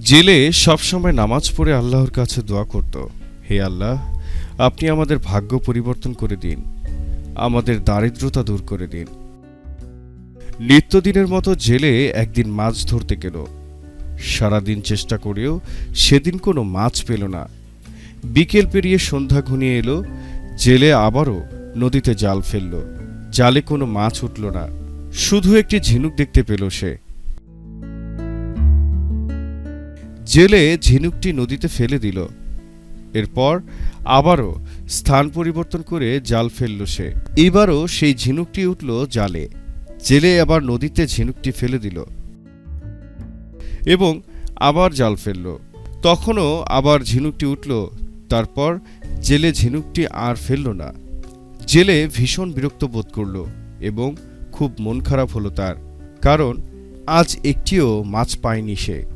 জেলে সবসময় নামাজ পড়ে আল্লাহর কাছে দোয়া করত। হে আল্লাহ, আপনি আমাদের ভাগ্য পরিবর্তন করে দিন, আমাদের দারিদ্রতা দূর করে দিন। নিত্যদিনের মতো জেলে একদিন মাছ ধরতে গেল। সারাদিন চেষ্টা করেও সেদিন কোনো মাছ পেল না। বিকেল পেরিয়ে সন্ধ্যা ঘনিয়ে এলো, জেলে আবারও নদীতে জাল ফেলল। জালে কোনো মাছ উঠল না। শুধু একটি ঝিনুক দেখতে পেল সে। জেলে ঝিনুকটি নদীতে ফেলে দিল। এরপর আবারও স্থান পরিবর্তন করে জাল ফেলল সে। এবারও সেই ঝিনুকটি উঠল জালে। জেলে আবার নদীতে ঝিনুকটি ফেলে দিল এবং আবার জাল ফেলল। তখনও আবার ঝিনুকটি উঠল। তারপর জেলে ঝিনুকটি আর ফেলল না। জেলে ভীষণ বিরক্ত বোধ করল এবং খুব মন খারাপ হলো তার। কারণ আজ একটিও মাছ পায়নি সে।